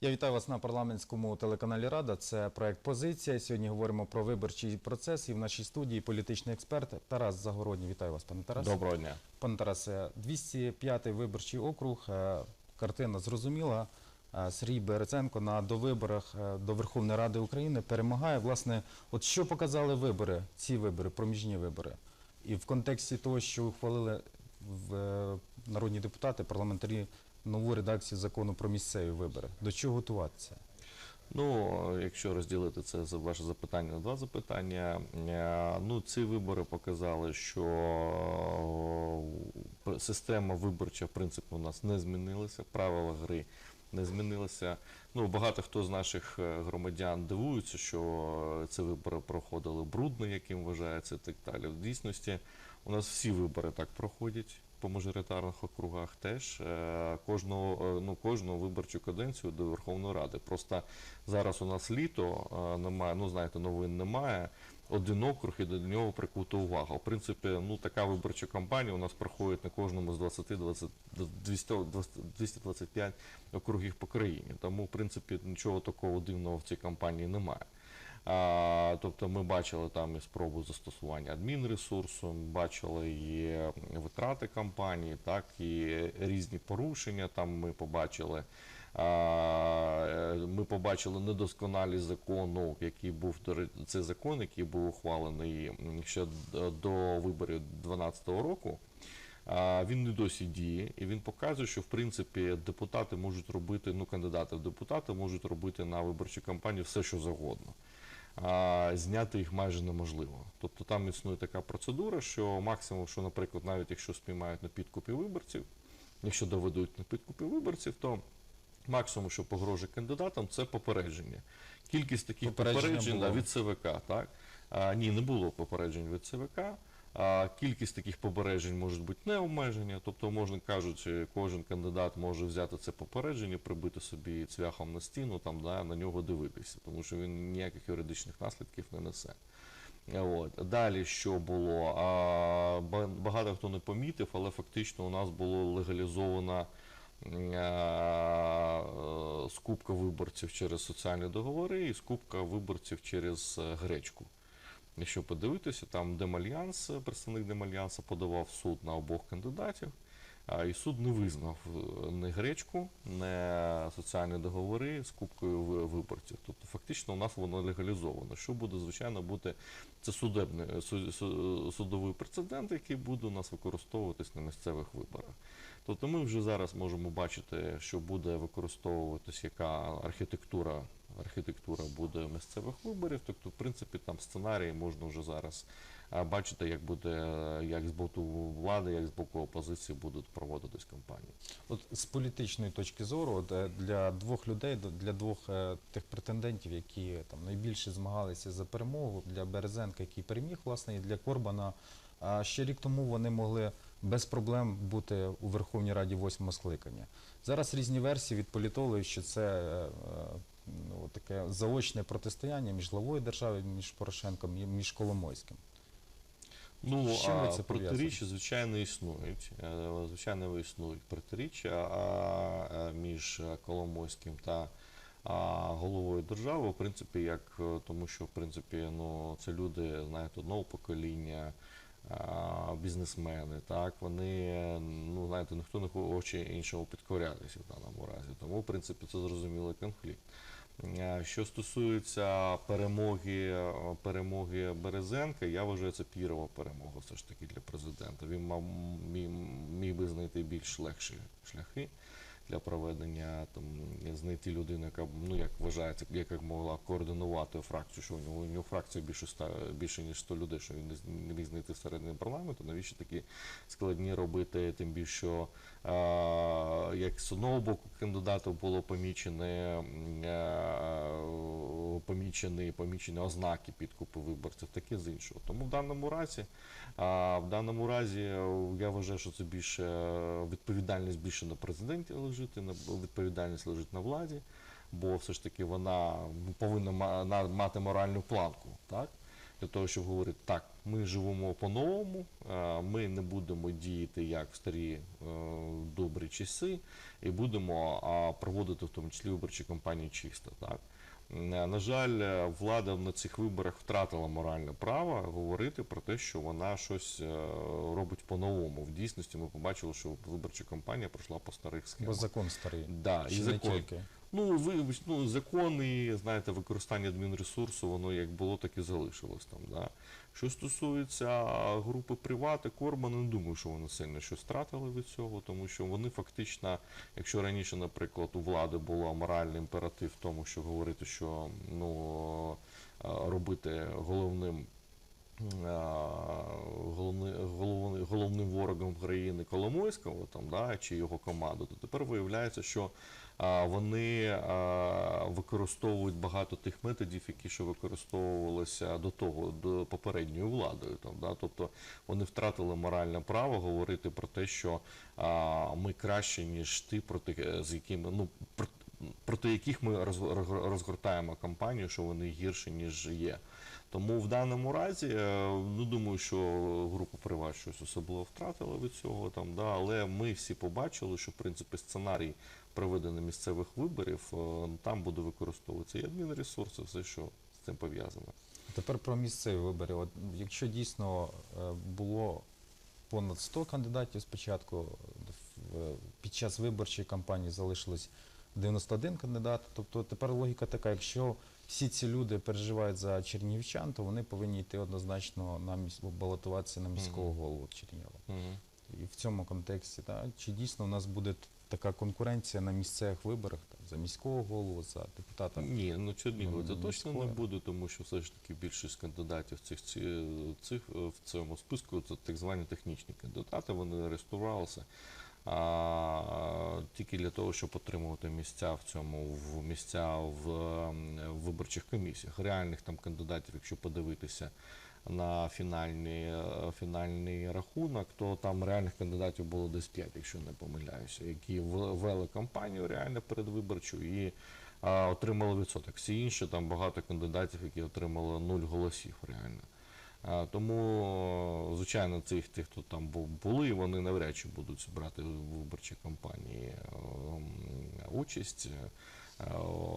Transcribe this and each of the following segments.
Я вітаю вас на парламентському телеканалі Рада. Це проект Позиція. Сьогодні говоримо про виборчий процес. І в нашій студії політичний експерт Тарас Загородній. Вітаю вас, пане Тарас. Доброго дня. Пане Тарасе, 205-й виборчий округ. е, Картина зрозуміла. Е, Сергій Береценко на довиборах е, до Верховної Ради України перемагає. Власне, от що показали вибори, ці вибори, проміжні вибори, і в контексті того, що ухвалили в народні депутати, парламентарі нову редакцію закону про місцеві вибори. До чого готуватися? Ну, якщо розділити це за ваше запитання на два запитання, е, ну ці вибори показали, що е, система виборча, в принципі, у нас не змінилася, правила гри не змінилися. Ну, багато хто з наших е, громадян дивуються, що ці вибори проходили брудно, яким вважається, і так далі. В дійсності у нас всі вибори так проходять. По мажоритарних округах теж е, кожного е, ну кожну виборчу каденцію до Верховної Ради. Просто зараз у нас літо е, немає. Ну знаєте, новин немає. Один округ і до нього прикута увага. В принципі, ну така виборча кампанія у нас проходить на кожному з 20 20 200, 225 округів по країні. Тому, в принципі, нічого такого дивного в цій кампанії немає. Тобто ми бачили там і спробу застосування адмінресурсу, бачили і витрати компанії, так і різні порушення. Там ми побачили. Е, Ми побачили недосконалість закону, який був це закон, який був ухвалений ще до виборів 2012 року. Він не досі діє, і він показує, що в принципі депутати можуть робити, ну кандидати в депутати можуть робити на виборчій кампанії все, що завгодно. А, зняти їх майже неможливо. Тобто там існує така процедура, що максимум, що, наприклад, навіть якщо спіймають на підкупі виборців, якщо доведуть на підкупі виборців, то максимум, що погрожує кандидатам, це попередження. Кількість таких Попередження попереджень да, від ЦВК, так? А, ні, не було попереджень від ЦВК. А, кількість таких попереджень може бути не обмеження, тобто, можна кажучи, кожен кандидат може взяти це попередження, прибити собі цвяхом на стіну, там, да, на нього дивитися, тому що він ніяких юридичних наслідків не несе. От. Далі що було? А, багато хто не помітив, але фактично у нас було легалізована скупка виборців через соціальні договори і скупка виборців через е, гречку. Якщо подивитися, там Демальянс, представник Демальянса подавав суд на обох кандидатів, і суд не визнав е, ні гречку, ні соціальні договори з кубкою виборців. Тобто фактично у нас воно легалізовано. Що буде, звичайно, бути це судебний су- су- судовий прецедент, який буде у нас використовуватись на місцевих виборах. Тобто ми вже зараз можемо бачити, що буде використовуватись яка архітектура, архітектура буде місцевих виборів. Тобто, в принципі, там сценарії можна вже зараз бачити, як буде як з боку влади, як з боку опозиції будуть проводитись кампанії. От з політичної точки зору, от, е, для двох людей, для двох е, тих претендентів, які там найбільше змагалися за перемогу, для Березенка, який переміг, власне, і для Корбана. А ще рік тому вони могли без проблем бути у Верховній Раді восьмого скликання. Зараз різні версії від політологів, що це е, ну, таке заочне протистояння між главою держави, між Порошенком і між Коломойським. Ну, З чим ви а це протиріччя, звичайно, існують. Е, Звичайно, існують протиріччя е, між Коломойським та головою держави, в принципі, як е, тому, що в принципі, ну, це люди, знаєте, одного покоління. Бізнесмени, так вони ну знаєте, ніхто не хоче іншому підкорятися в даному разі. Тому, в принципі, це зрозумілий конфлікт. Е, Що стосується перемоги, е, перемоги Березенка, я вважаю, це пірова перемога все ж таки для президента. Він мав міг, міг би знайти більш легші шляхи для проведення там знайти людину, яка ну як вважається, яка могла координувати фракцію, що у нього у нього фракція більше ста більше ніж 100 людей, що він не міг знайти всередині парламенту. Навіщо такі складні робити? Тим більше, що а, як з одного боку кандидату було помічене е, помічені, помічені ознаки підкупу виборців, так і з іншого. Тому в даному разі, в даному разі е, я вважаю, що це більше е, відповідальність більше на президенті лежить, на відповідальність лежить на владі, бо все ж таки вона повинна мати моральну планку, так? для того, щоб говорити, так, ми живемо по-новому, е, ми не будемо діяти як в старі добрі часи, і будемо проводити в тому числі виборчі кампанії чисто. Так? Е, На жаль, е, влада на цих виборах втратила моральне право говорити про те, що вона щось е, робить по-новому. В дійсності ми побачили, що виборча кампанія пройшла по старих Бо схемах. закон старий. Да, і не закон. тільки. Ну, ви, ну, закони, знаєте, використання адмінресурсу, воно як було, так і залишилось там. Да. Що стосується групи Привати, Корбана, не думаю, що вони сильно щось втратили від цього, тому що вони фактично, якщо раніше, наприклад, у влади було моральний імператив в тому, що говорити, що ну, е, робити головним а, головни, головни- головним ворогом країни Коломойського там, да, чи його команду, то тепер виявляється, що а, вони а, використовують багато тих методів, які ще використовувалися до того, до попередньою владою. Там, да, тобто вони втратили моральне право говорити про те, що а, ми краще, ніж ти, проти з якими ну проти яких ми роз- роз- розгортаємо кампанію, що вони гірші, ніж є. Тому в даному разі е, не думаю, що група Приват щось особливо втратила від цього там, да, але ми всі побачили, що в принципі сценарій проведення місцевих виборів е, там буде використовуватися і адмінресурси, все, що з цим пов'язано. Тепер про місцеві вибори. От, якщо дійсно е, було понад 100 кандидатів спочатку, під час виборчої кампанії залишилось 91 кандидат. Тобто тепер логіка така, якщо всі ці люди переживають за чернігівчан, то вони повинні йти однозначно на міс... балотуватися на міського голову Чернігова. І в цьому контексті, так, чи дійсно у нас буде така конкуренція на місцевих виборах там, за міського голову, за депутата? Ні, ну Чернігова це Ну, точно не буде, тому що все ж таки більшість кандидатів цих, цих е, в цьому списку це так звані технічні кандидати. Вони реєструвалися а, тільки для того, щоб отримувати місця в цьому в місця в, ем, в виборчих комісіях. Реальних там кандидатів, якщо подивитися. На фінальний, е, фінальний рахунок, то там реальних кандидатів було десь 5, якщо не помиляюся, які в- вели кампанію реально передвиборчу і а, отримали відсоток. Всі інші там багато кандидатів, які отримали нуль голосів реально. А, тому, звичайно, цих тих, хто там бу- були, вони навряд чи будуть брати в виборчій кампанії ем, участь. Е,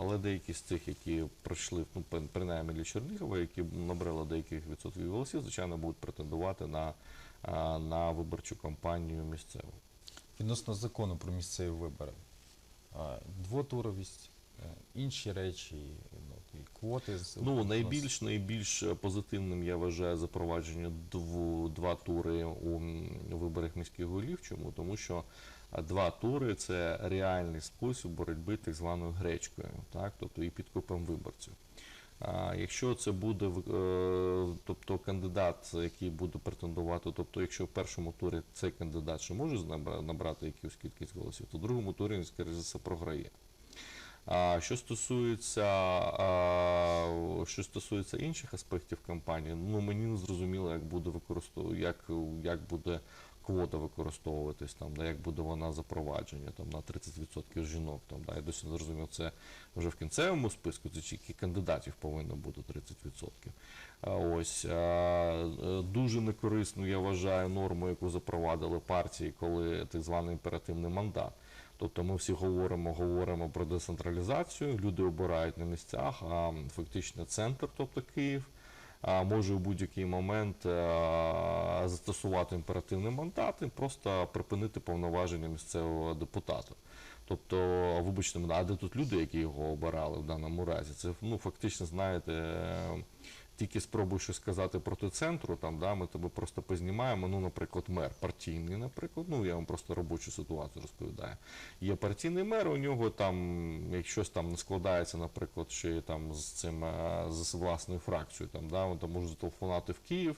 Але деякі з цих, які пройшли, ну, принаймні для Чернігова, які набрали деяких відсотків голосів, звичайно, будуть претендувати на, на виборчу кампанію місцеву. Відносно закону про місцеві вибори. Двотуровість, е, інші речі, ну, і квоти. з- Ну, найбільш найбільш позитивним я вважаю запровадження дву, два тури у виборах міських голів. Чому? Тому що два тури це реальний спосіб боротьби так званою гречкою, так? тобто і підкупом виборців. А якщо це буде е, тобто кандидат, який буде претендувати, тобто якщо в першому турі цей кандидат ще може набрати якусь кількість голосів, то в другому турі він, скоріше за все, програє. Що стосується, що стосується інших аспектів кампанії, ну мені не зрозуміло, як буде використовувати, як, як буде квота використовуватись там, да, як буде вона запровадження там на 30% жінок. Там, да, я досі не зрозумів, це вже в кінцевому списку, це тільки кандидатів повинно бути 30%. А ось дуже некорисно, я вважаю, норму, яку запровадили партії, коли так званий імперативний мандат. Тобто ми всі говоримо, говоримо про децентралізацію, люди обирають на місцях, а фактично центр, тобто Київ, може у будь-який момент застосувати імперативний мандат і просто припинити повноваження місцевого депутата. Тобто, вибачте мене, а де тут люди, які його обирали в даному разі? Це ну фактично, знаєте, е, тільки спробуй щось сказати проти центру, там да, ми тебе просто познімаємо. Ну, наприклад, мер партійний, наприклад, ну я вам просто робочу ситуацію розповідаю. Є партійний мер, у нього там, як там не складається, наприклад, ще там з цим е, з власною фракцією, там да, він там може зателефонувати в Київ.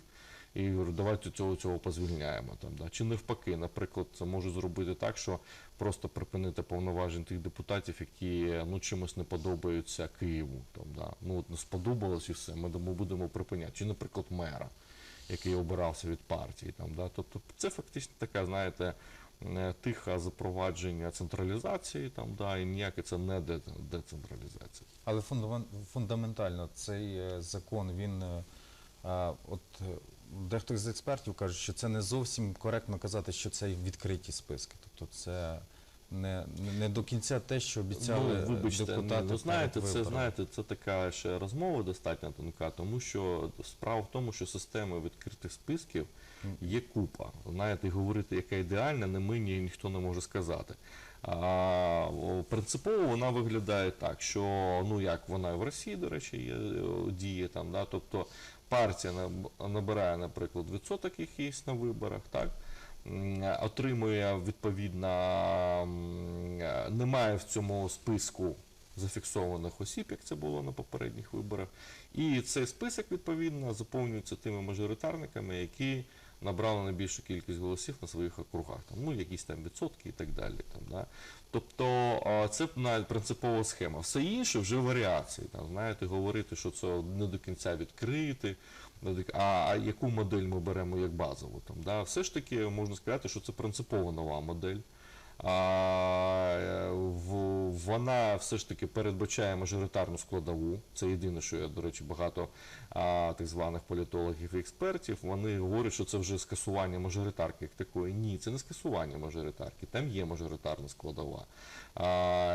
І давайте цього цього позвільняємо там. Да. Чи навпаки, наприклад, це може зробити так, що просто припинити повноважень тих депутатів, які ну чимось не подобаються Києву. Там, да. Ну от не сподобалось і все. Ми тому будемо припиняти. Чи, наприклад, мера, який обирався від партії. Там, да. Тобто це фактично така, знаєте, е, тиха запровадження централізації, там, да, і ніяке це не де- децентралізація. Але фундамент- фундаментально цей е, закон він е, от дехто з експертів каже, що це не зовсім коректно казати, що це відкриті списки. Тобто це не, не- до кінця те, що обіцяли ну, вибачте, депутати. ну, знаєте, це знаєте, це така ще розмова достатньо тонка, тому що справа в тому, що системи відкритих списків є купа. Знаєте, говорити, яка ідеальна, не ми, ні ніхто не може сказати. Принципово вона виглядає так, що ну як вона в Росії, до речі, є, о, діє там, да, тобто партія наб- набирає, наприклад, відсоток якийсь на виборах, так. Отримує відповідно, е, немає в цьому списку зафіксованих осіб, як це було на попередніх виборах. І цей список відповідно заповнюється тими мажоритарниками, які набрали найбільшу кількість голосів на своїх округах, там, ну якісь там відсотки і так далі. Там, да. Тобто це навіть принципова схема. Все інше вже варіації. Там, знаєте, говорити, що це не до кінця відкрити, а, а яку модель ми беремо як базову. Там, да. Все ж таки можна сказати, що це принципово нова модель. Е, вона все ж таки передбачає мажоритарну складову. Це єдине, що я, до речі, багато так званих політологів і експертів. Вони говорять, що це вже скасування мажоритарки як такої. Ні, це не скасування мажоритарки. Там є мажоритарна складова.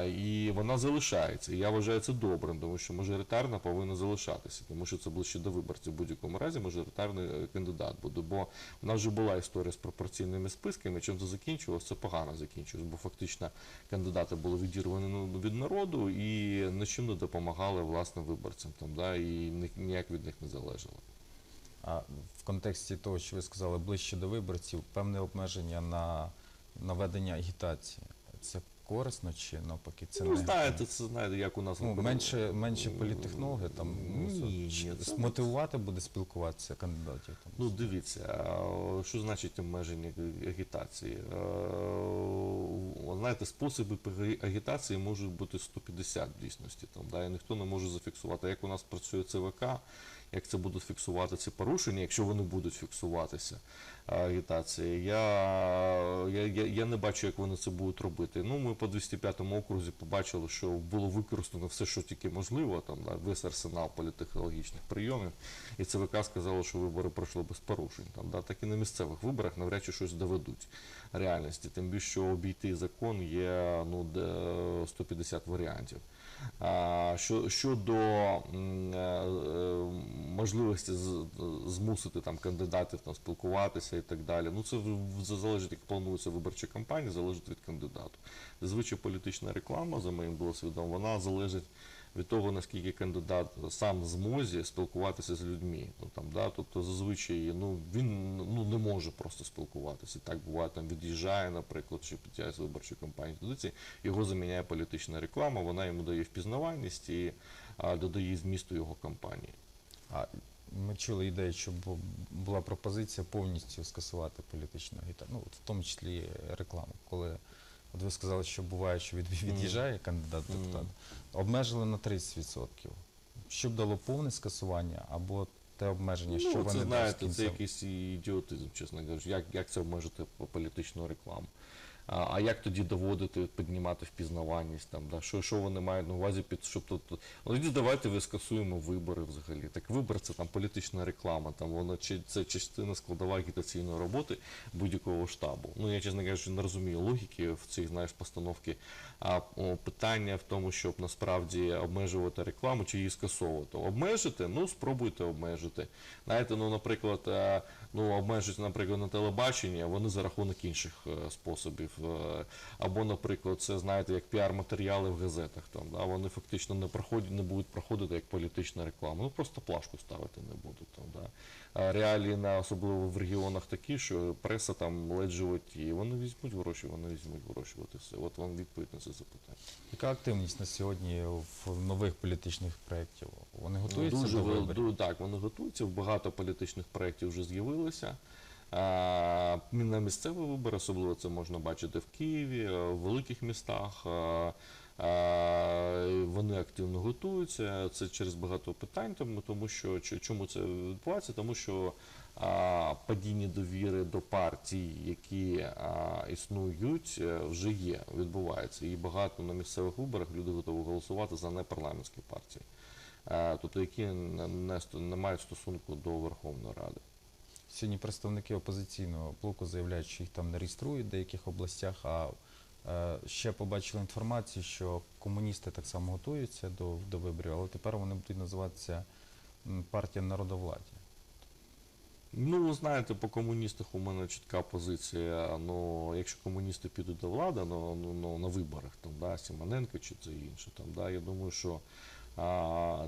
І вона залишається. Я вважаю це добрим, тому що мажоритарна повинна залишатися, тому що це ближче до виборців. В будь-якому разі мажоритарний е, кандидат буде. Бо в нас вже була історія з пропорційними списками. Чим це закінчилось? Це погано закінчилось, бо фактично кандидати були відірвані від народу і нічим не допомагали власне виборцям там, да, і ніяк від них не залежало. А в контексті того, що ви сказали, ближче до виборців, певне обмеження на, наведення агітації. Це корисно чи навпаки? Це ну, негативно? знаєте, це знаєте, як у нас Ну, менше, менше політтехнологи там Ні, чи- ні, це- мотивувати буде спілкуватися кандидатів. Там. Ну, дивіться, а, що значить обмеження агітації? Е, Знаєте, способи агі- агітації можуть бути 150 в дійсності. Там, да, і ніхто не може зафіксувати, як у нас працює ЦВК, як це будуть фіксувати ці порушення, якщо вони будуть фіксуватися агітації. Я, я, я, не бачу, як вони це будуть робити. Ну, ми по 205 окрузі побачили, що було використано все, що тільки можливо, там, да, весь арсенал політехнологічних прийомів. І ЦВК сказало, що вибори пройшли без порушень. Там, да, так і на місцевих виборах навряд чи щось доведуть реальності. Тим більше, що обійти закон є ну, де 150 варіантів. Щодо е, е, можливості змусити там кандидатів там спілкуватися і так далі. Ну це залежить, як планується виборча кампанія, залежить від кандидату. Зазвичай політична реклама, за моїм досвідом, вона залежить від того, наскільки кандидат сам в змозі спілкуватися з людьми. Ну там, да, тобто зазвичай ну він ну не може просто спілкуватися. Так буває, там від'їжджає, наприклад, чи під час виборчої кампанії. Тоді його заміняє політична реклама, вона йому дає впізнаваність і а, додає змісту його кампанії. А ми чули ідею, що була пропозиція повністю скасувати політичну агітацію, ну, в тому числі рекламу. Коли от ви сказали, що буває, що від, від'їжджає кандидат в депутат, обмежили на 30%. Що б дало повне скасування або те обмеження, що ну, вони це знаєте, це якийсь ідіотизм, чесно кажучи. Як, як це обмежити по- політичну рекламу? А, а як тоді доводити, піднімати впізнаваність там, да? що, що вони мають на увазі під щоб тут. Ну, тоді давайте ви скасуємо вибори взагалі. Так вибори це там політична реклама, там воно чи це частина складова агітаційної роботи будь-якого штабу. Ну я чесно кажучи, не розумію логіки в цих знаєш постановки. А о, питання в тому, щоб насправді обмежувати рекламу чи її скасовувати. Обмежити, ну спробуйте обмежити. Знаєте, ну, наприклад, е, ну обмежують, наприклад, на телебаченні, вони за рахунок інших е, способів. Е, Або, наприклад, це знаєте, як піар-матеріали в газетах. Там, да, вони фактично не проходять, не будуть проходити як політична реклама. Ну просто плашку ставити не будуть. Там, да. А реалії на особливо в регіонах такі, що преса там ледь живуть, і вони візьмуть гроші, вони візьмуть гроші. От і все. От вам відповідь на це запитання. Яка активність на сьогодні в нових політичних проєктів? Вони готуються дуже до виборів? так, вони готуються. Багато політичних проєктів вже з'явилося. На місцеві вибори, особливо це можна бачити в Києві, е, в великих містах. А, а, вони активно готуються. Це через багато питань, тому, тому що чому це відбувається? Тому що падіння довіри до партій, які існують, е, вже є, відбувається. І багато на місцевих виборах люди готові голосувати за непарламентські партії. е, тобто які не мають стосунку до Верховної Ради. Сьогодні представники опозиційного блоку заявляють, що їх там не реєструють в деяких областях. А е, ще побачили інформацію, що комуністи так само готуються до, до виборів, але тепер вони будуть називатися партія народовладдя. Ну, ви знаєте, по комуністах у мене чітка позиція. Ну, якщо комуністи підуть до влади, ну, ну, ну на виборах, там, да, Сімоненко чи це інше, там, да, я думаю, що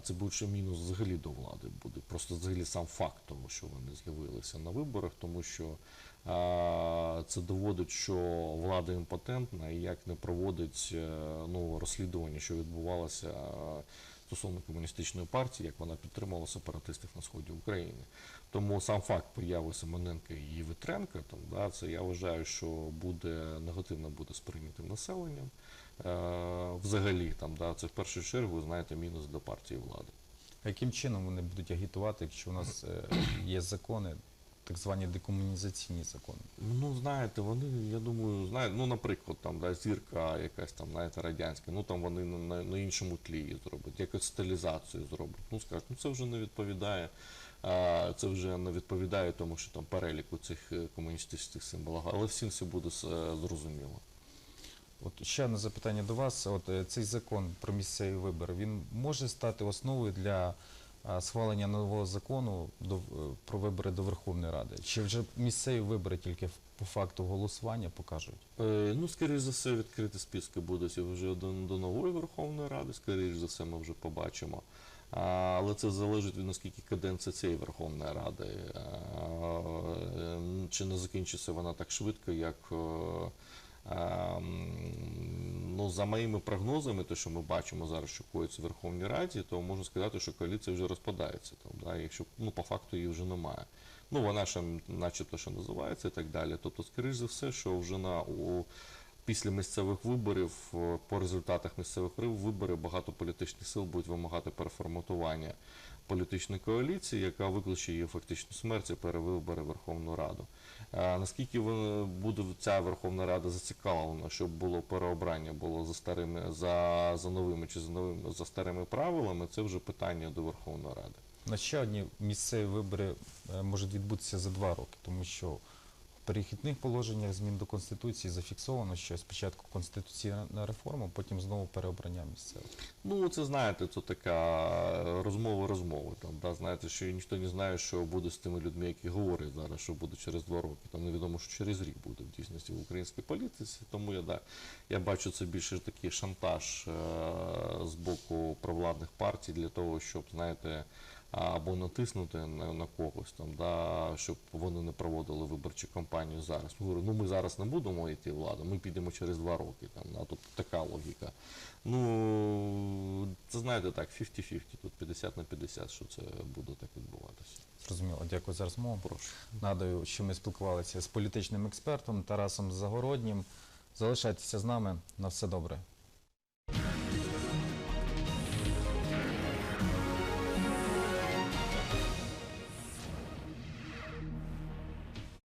це ще мінус взагалі до влади буде. Просто взагалі сам факт того, що вони з'явилися на виборах, тому що це доводить, що влада імпотентна і як не проводить е, ну, розслідування, що відбувалося стосовно комуністичної партії, як вона підтримувала сепаратистів на сході України. Тому сам факт появи Семененка і Витренка, там, да, це я вважаю, що буде негативно буде сприйнятим населенням. Е, взагалі, там, да, це в першу чергу, знаєте, мінус до партії влади. А яким чином вони будуть агітувати, якщо у нас е, є закони, так звані декомунізаційні закони? Ну, знаєте, вони, я думаю, знаєте, ну, наприклад, там, да, зірка якась там, знаєте, радянська, ну там вони на, на, іншому тлі її зроблять, якось стилізацію зроблять. Ну, скажуть, ну це вже не відповідає. А, це вже не відповідає тому, що там переліку цих е, комуністичних символів, але всім все буде зрозуміло. От ще одне запитання до вас. От е, цей закон про місцеві вибори він може стати основою для схвалення нового закону до, е, про вибори до Верховної Ради? Чи вже місцеві вибори тільки по факту голосування покажуть? Е, Ну, скоріш за все, відкриті списки будуть вже до, до нової Верховної Ради, скоріш за все, ми вже побачимо. Але це залежить від наскільки каденція цієї Верховної Ради. Е, чи не закінчиться вона так швидко, як. Е, а, м, Ну, за моїми прогнозами, те, що ми бачимо зараз, що коїться в Верховній Раді, то можна сказати, що коаліція вже розпадається. Там, да, якщо ну, по факту її вже немає. Ну, вона ще начебто що називається і так далі. Тобто, скоріш за все, що вже на у, після місцевих виборів, по результатах місцевих виборів, багато політичних сил будуть вимагати переформатування політичної коаліції, яка викличе її фактичну смерть і перевибори Верховну Раду. Наскільки буде ця Верховна Рада зацікавлена, щоб було переобрання було за старими, за, за новими чи за новими за старими правилами, це вже питання до Верховної Ради. На ще одні місцеві вибори е, можуть відбутися за два роки, тому що перехідних положеннях змін до Конституції зафіксовано, що спочатку конституційна реформа, потім знову переобрання місцевих. Ну, це знаєте, це така розмова розмови. Там, да, знаєте, що ніхто не знає, що буде з тими людьми, які говорять зараз, що буде через два роки. Там невідомо, що через рік буде в дійсності в українській політиці. Тому я, да, я бачу це більше такий шантаж е- з боку провладних партій для того, щоб, знаєте, або натиснути на, на когось там, да, щоб вони не проводили виборчу кампанію зараз. Ну, говорю, ну ми зараз не будемо йти владу, ми підемо через два роки. Там, да, тобто така логіка. Ну, це знаєте так, 50-50, тут 50 на 50, що це буде так відбуватися. Зрозуміло, дякую за розмову. Прошу. Нагадую, що ми спілкувалися з політичним експертом Тарасом Загороднім. Залишайтеся з нами. На все добре.